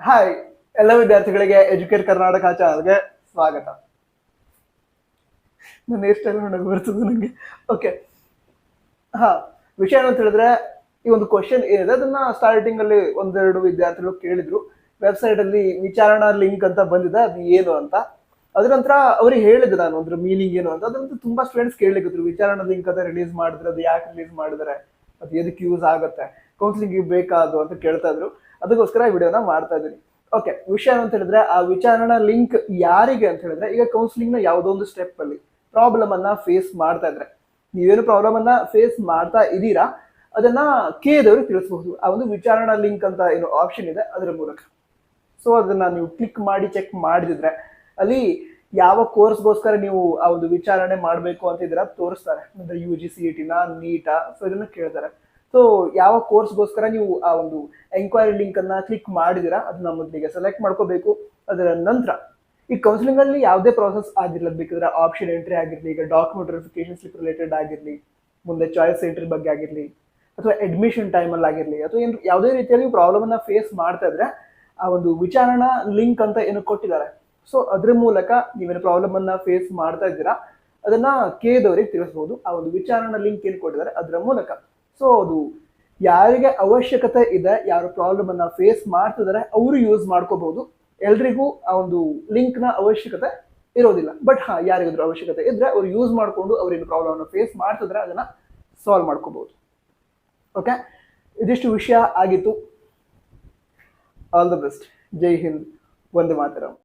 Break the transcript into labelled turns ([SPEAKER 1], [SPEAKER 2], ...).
[SPEAKER 1] Hi ಎಲ್ಲ ವಿದ್ಯಾರ್ಥಿಗಳಿಗೆ educate Karnataka ಚಾನಲ್ಗೆ ಸ್ವಾಗತ. ನನ್ನ ಹೇರ್ ಸ್ಟೈಲ್ ನೋಡಕ್ ಬರ್ತದೆ ನನಗೆ ಓಕೆ ಹಾ, ವಿಷಯ ಏನಂತ ಹೇಳಿದ್ರೆ, ಈ ಒಂದು ಕ್ವಶನ್ ಏನಿದೆ, ಅದನ್ನ ಸ್ಟಾರ್ಟಿಂಗ್ ಅಲ್ಲಿ ಒಂದೆರಡು ವಿದ್ಯಾರ್ಥಿಗಳು ಕೇಳಿದ್ರು. ವೆಬ್ಸೈಟ್ ಅಲ್ಲಿ ವಿಚಾರಣಾ ಲಿಂಕ್ ಅಂತ ಬಂದಿದೆ, ಅದು ಏನು ಅಂತ. ಅದ್ರ ನಂತರ ಅವ್ರಿಗೆ ಹೇಳಿದೆ ನಾನು, ಅದ್ರ ಮೀನಿಂಗ್ ಏನು ಅಂತ. ಅದಂತೂ ತುಂಬಾ ಸ್ಟೂಡೆಂಟ್ಸ್ ಕೇಳಲಿಕ್ಕಿದ್ರು, ವಿಚಾರಣಾ ಲಿಂಕ್ ಅಂತ ರಿಲೀಸ್ ಮಾಡಿದ್ರೆ, ಅದು ಯಾಕೆ ರಿಲೀಸ್ ಮಾಡಿದ್ರೆ ಅದು ಎದಕ್ಕೆ ಯೂಸ್ ಆಗುತ್ತೆ ಕೌನ್ಸಿಲಿಂಗ್ ಬೇಕಾ ಅದು ಅಂತ ಕೇಳ್ತಾ ಇದ್ರು. ಅದಕ್ಕೋಸ್ಕರ ವಿಡಿಯೋನ ಮಾಡ್ತಾ ಇದ್ದೀನಿ. ಓಕೆ ವಿಷಯ ಅಂತ ಹೇಳಿದ್ರೆ, ಆ ವಿಚಾರಣಾ ಲಿಂಕ್ ಯಾರಿಗೆ ಅಂತ ಹೇಳಿದ್ರೆ, ಈಗ ಕೌನ್ಸಿಲಿಂಗ್ನ ಯಾವುದೋ ಒಂದು ಸ್ಟೆಪ್ ಅಲ್ಲಿ ಪ್ರಾಬ್ಲಮ್ ಅನ್ನ ಫೇಸ್ ಮಾಡ್ತಾ ಇದ್ರೆ. ನೀವೇನು ಪ್ರಾಬ್ಲಮ್ ಅನ್ನ ಫೇಸ್ ಮಾಡ್ತಾ ಇದ್ದೀರಾ? ಅದನ್ನ ಕೇದವ್ರಿಗೆ ತಿಳಿಸಬಹುದು. ಆ ಒಂದು ವಿಚಾರಣಾ ಲಿಂಕ್ ಅಂತ ಏನು ಆಪ್ಷನ್ ಇದೆ, ಅದರ ಮೂಲಕ. ಸೊ ಅದನ್ನ ನೀವು ಕ್ಲಿಕ್ ಮಾಡಿ ಚೆಕ್ ಮಾಡಿದ್ರೆ ಅಲ್ಲಿ ಯಾವ ಕೋರ್ಸ್ಗೋಸ್ಕರ ನೀವು ಆ ಒಂದು ವಿಚಾರಣೆ ಮಾಡಬೇಕು ಅಂತ ಇದ್ದೀರಾ, ತೋರಿಸ್ತಾರೆ. ಅಂದ್ರೆ ಯು ಜಿ ಸಿ ಇ ಟಿನ ನೀಟಾ ಸೊ ಇದನ್ನ ಕೇಳ್ತಾರೆ. ಸೊ ಯಾವ ಕೋರ್ಸ್ಗೋಸ್ಕರ ನೀವು ಆ ಒಂದು ಎಂಕ್ವೈರಿ ಲಿಂಕ್ ಅನ್ನ ಕ್ಲಿಕ್ ಮಾಡಿದಿರಾ ಅದನ್ನ ಮೊದಲಿಗೆ ಸೆಲೆಕ್ಟ್ ಮಾಡ್ಕೋಬೇಕು. ಅದರ ನಂತರ ಈ ಕೌನ್ಸಿಲಿಂಗ್ ಅಲ್ಲಿ ಯಾವುದೇ ಪ್ರಾಸೆಸ್ ಆಗಿರ್ಲಿ ಬೇಕಿದ್ರೆ ಆಪ್ಷನ್ ಎಂಟ್ರಿ ಆಗಿರ್ಲಿ, ಈಗ ಡಾಕ್ಯುಮೆಂಟ್ ವೆರಿಫಿಕೇಶನ್ ಸ್ಲಿಪ್ ರಿಲೇಟೆಡ್ ಆಗಿರ್ಲಿ, ಮುಂದೆ ಚಾಯ್ಸ್ ಎಂಟ್ರಿ ಬಗ್ಗೆ ಆಗಿರ್ಲಿ, ಅಥವಾ ಅಡ್ಮಿಷನ್ ಟೈಮಲ್ಲಿ ಆಗಿರ್ಲಿ, ಅಥವಾ ಏನು ಯಾವುದೇ ರೀತಿಯಲ್ಲಿ ಪ್ರಾಬ್ಲಮ್ ಅನ್ನ ಫೇಸ್ ಮಾಡ್ತಾ ಇದ್ರೆ ಆ ಒಂದು ವಿಚಾರಣಾ ಲಿಂಕ್ ಅಂತ ಏನು ಕೊಟ್ಟಿದ್ದಾರೆ. ಸೊ ಅದ್ರ ಮೂಲಕ ನೀವೇನು ಪ್ರಾಬ್ಲಮ್ ಅನ್ನ ಫೇಸ್ ಮಾಡ್ತಾ ಇದ್ದೀರಾ, ಅದನ್ನ ಕೇದವರಿಗೆ ತಿಳಿಸಬಹುದು ಆ ಒಂದು ವಿಚಾರಣಾ ಲಿಂಕ್ ಏನು ಕೊಟ್ಟಿದ್ದಾರೆ, ಅದರ ಮೂಲಕ. ಸೊ ಅದು ಯಾರಿಗೆ ಅವಶ್ಯಕತೆ ಇದೆ, ಯಾರು ಪ್ರಾಬ್ಲಮ್ ಅನ್ನ ಫೇಸ್ ಮಾಡ್ತಿದ್ದಾರೆ ಅವರು ಯೂಸ್ ಮಾಡ್ಕೋಬಹುದು ಎಲ್ರಿಗೂ ಆ ಒಂದು ಲಿಂಕ್ನ ಅವಶ್ಯಕತೆ ಇರೋದಿಲ್ಲ. ಬಟ್ ಹಾ, ಯಾರಿಗಾದ್ರೂ ಅವಶ್ಯಕತೆ ಇದ್ರೆ ಅವ್ರು ಯೂಸ್ ಮಾಡ್ಕೊಂಡು ಅವ್ರೇನು ಪ್ರಾಬ್ಲಮ್ ಅನ್ನ ಫೇಸ್ ಮಾಡ್ತಿದ್ರೆ ಅದನ್ನ ಸಾಲ್ವ್ ಮಾಡ್ಕೋಬಹುದು ಓಕೆ ಇದಿಷ್ಟು ವಿಷಯ ಆಗಿತ್ತು. All the best Jai Hind. ಒಂದು ಮಾತರಂ.